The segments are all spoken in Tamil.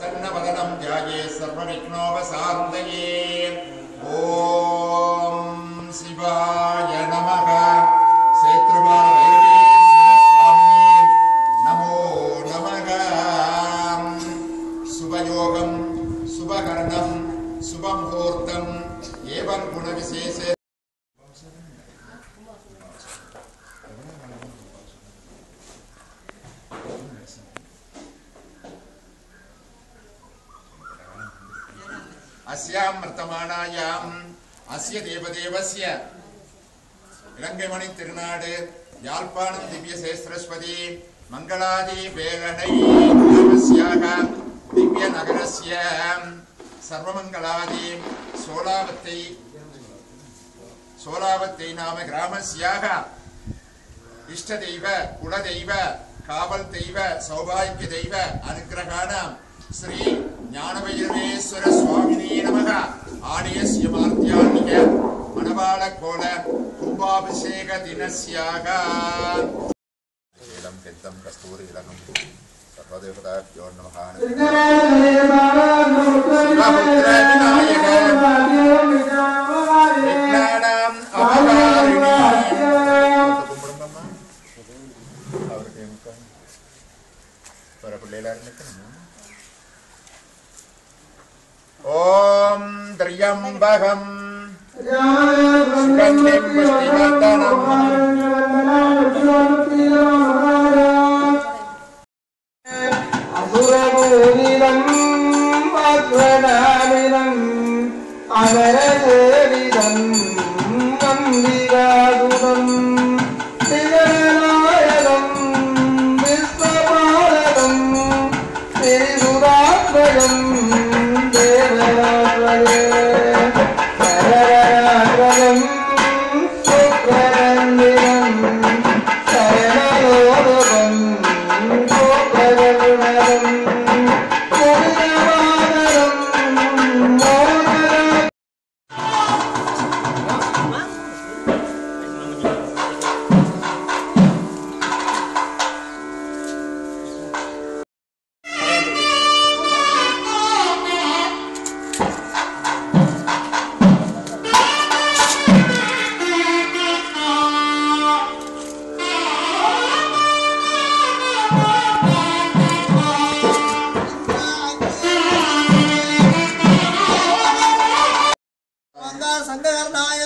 सन्नवदनं ध्याये सर्वविघ्नोपशान्तये। ॐ शिवाय அயோத்தியாம் வர்த்தமானாயாம் அஸ்ய தேவதேவசிய இலங்கைமணி திருநாடு யாழ்ப்பாண திவ்ய சேஸ்திரஸ்வதி மங்களாதி வேலனை திவ்ய நகரஸ்ய. சர்வமங்களாதி சோலாவத்தை சோலாவத்தை நாம கிராமஸ்யாக. இஷ்ட தெய்வ குல தெய்வ காவல் தெய்வ சௌபாகிய தெய்வ அனுகிரகாணம் ஸ்ரீ ஞானபைரவேஸ்வர சுவாமினே நமக ஆலயஸ்ய மார்த்தியான்ய மணவாள கோல கும்பாபிஷேக தினஸ்யாக ீலம் கெத்தம் கஸ்தூரி இலகம் சர்வதேவதாபியோ நமः விக்னானாம் அபகாரிணி கும்பிடுங்கம்மா அவருக்கு எங்க வர பிள்ளைகளாரும் நிற்கணுமா ॐ त्र्यम्बकम् सुगन्धिं पुष्टिवर्धनम् अवरसे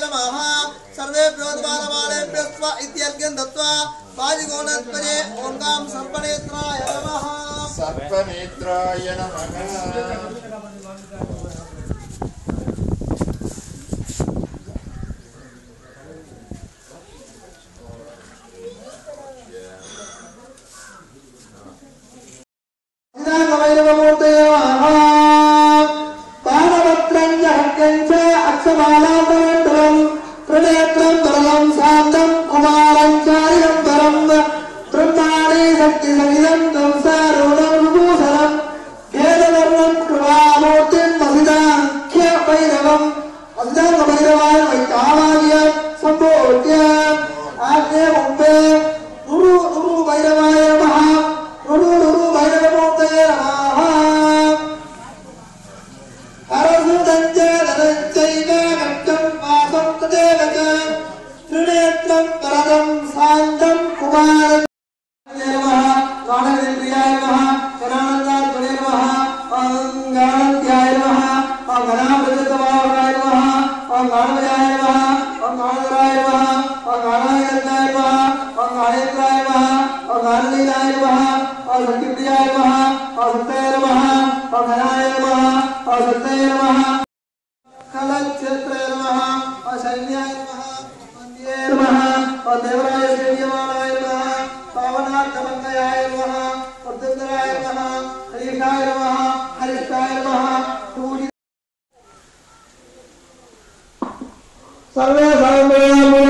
नमः। सर्वेभ्यो द्वारबाणेभ्य स्व इत्यर्घ्यं दत्त्वा वायुगोणत्परे ओङ्गां सर्पनेत्राय नमः। सर्पनेत्राय नमः। बाला Brother സർവേ സർവേ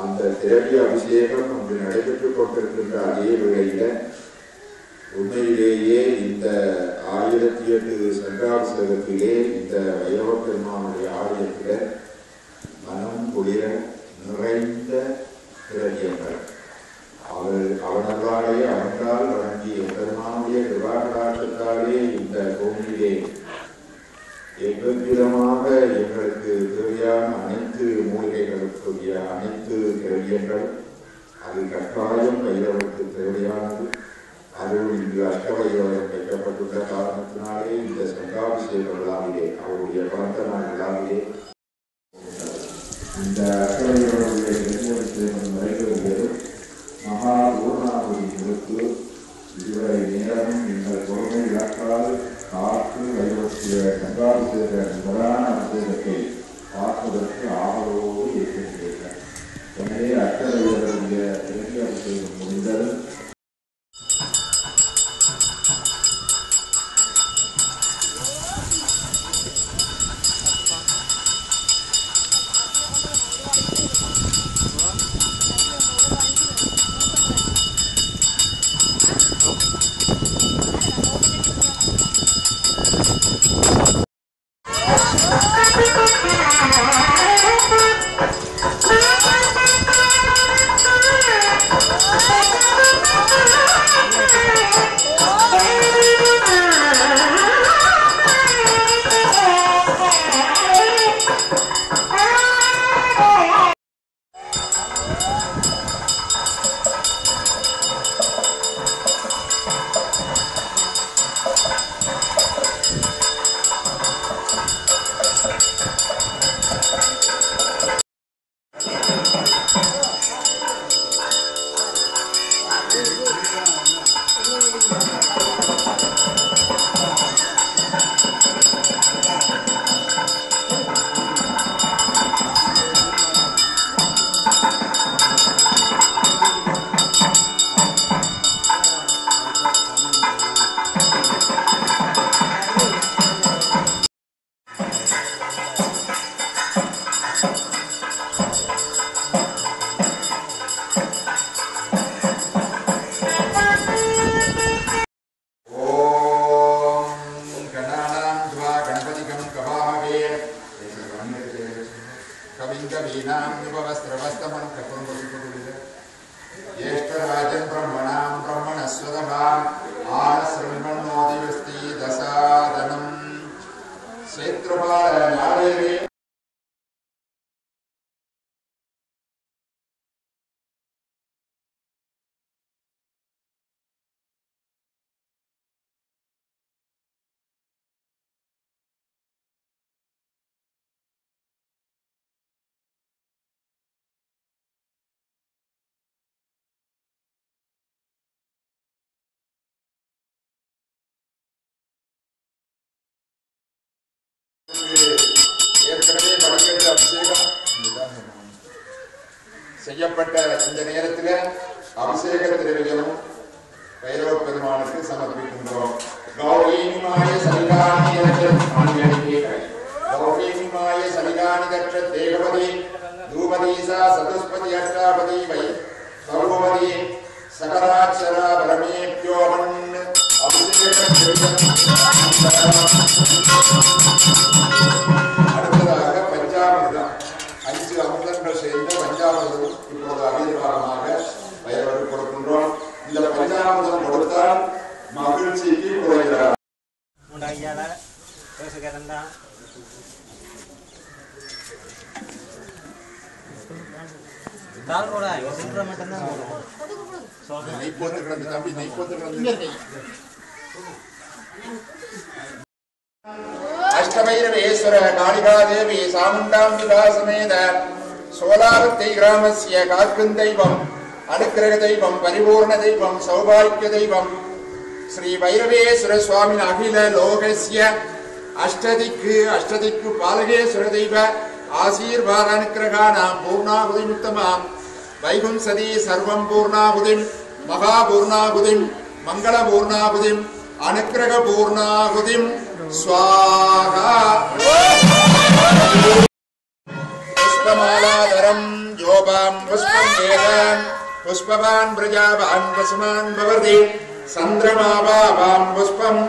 அந்த திரவிய அபிஷேகம் அங்கு நடைபெற்று கொண்டிருக்கின்ற அதே வேளையில உண்மையிலேயே இந்த ஆயிரத்தி எட்டு சங்காபிஷேகத்திலே இந்த வைரவ பெருமானுடைய ஆலயத்திலே மனம் குளிர நிறைந்த திரவியங்கள் அவர் அவனர்களாலே அவன்றால் வழங்கிய பெருமானுடைய கிருபாகடாட்சத்தாலே இந்த பூமியிலே எவ்விதமாக எங்களுக்கு தேவையான அனைத்து மூலிகைகளுக்குரிய அனைத்து திரவியங்கள் அது கட்டாயம் கைரவருக்கு தேவையானது. அதுவும் இங்கு அஷ்டவைரவரம் வைக்கப்பட்டுள்ள காரணத்தினாலே இந்த சங்காபிஷேக விழாவிலே அவருடைய பிறந்த நாள் விழாவிலே செய்யப்பட்ட இந்த நேரத்தில் அபிஷேக திரவியமும் பைரவ பெருமானுக்கு சமர்ப்பிக்கின்றோம். கௌரீமாய சலிகாணியற்ற கௌரீமாய சலிகாணிதற்ற தேகபதி தூபதீசா சதுஸ்பதி அஷ்டாபதி வை சௌபதி சகராட்சரா பரமேப்யோமன் அபிஷேக அடுத்ததாக பஞ்சாமிர்தம் அஞ்சு அமிர்தங்கள் சேர்ந்த பஞ்சாமிர்தம் இப்போது அபிதமாக வயவருக்கு கொடுக்கின்றோம். இந்த பஞ்சாமிர்தம் கொடுத்தால் மகிழ்ச்சிக்கு குறைகிறார் உண்டாகியால பேச கேட்டா தாரோட சில்லற மட்டும்தான் அஷ்டபைரவேஸ்வர காளிகாதேவி சாமுண்டாம்பிகா சமேத சோலாவத்தை கிராமசிய காக்கும் தெய்வம் அனுக்கிரக தெய்வம் பரிபூர்ண தெய்வம் சௌபாகிய தெய்வம் ஸ்ரீ வைரவேஸ்வர சுவாமி அகில லோகசிய அஷ்டதிக்கு அஷ்டதிக்கு பாலகேஸ்வர தெய்வ ஆசீர்வாத அனுக்கிரகானாம் பூர்ணாகுதிமுத்தமாம் வைகும்சதி சர்வம் பூர்ணாகுதிம் மகாபூர்ணாகுதிம் மங்கள பூர்ணாகுதிம் புஷ்பமாலாதரம் யோபாம் புஷ்பம் வேதாம் புஷ்பவான் பிரஜாபான் பசுமான் பவதி சந்திரமாபாபாம் புஷ்பம்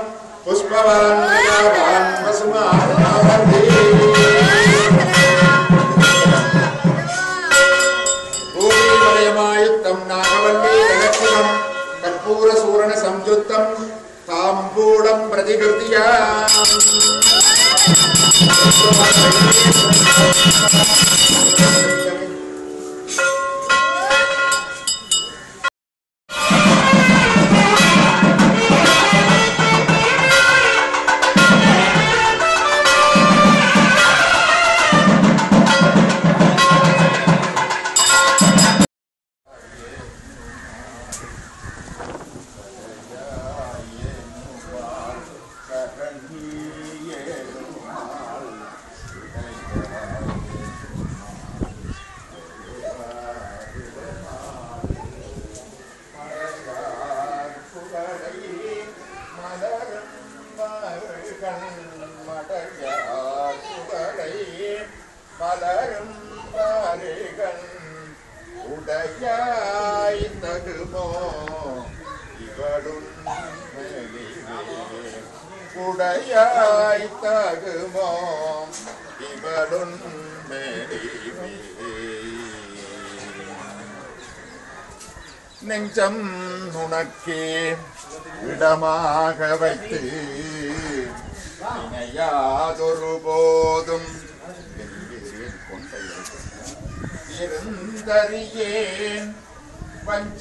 புஷ்பவான் பிரஜாபான் பசுமான் பவதி பூமி வலயமாயுத்தம் நாகவல்லி ரகசியம் கற்பூர சூரண சம்யுத்தம் ताम्बूडं प्रतिकृत्या। உடையாய் தகுமோ இவளும் உடையாய் தகுமோ இவளும் நெஞ்சம் உனக்கே இடமாக வைத்து இணையாதொரு போதும் இருந்தறியேன் வஞ்ச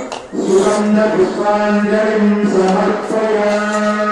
सुखं समर्पया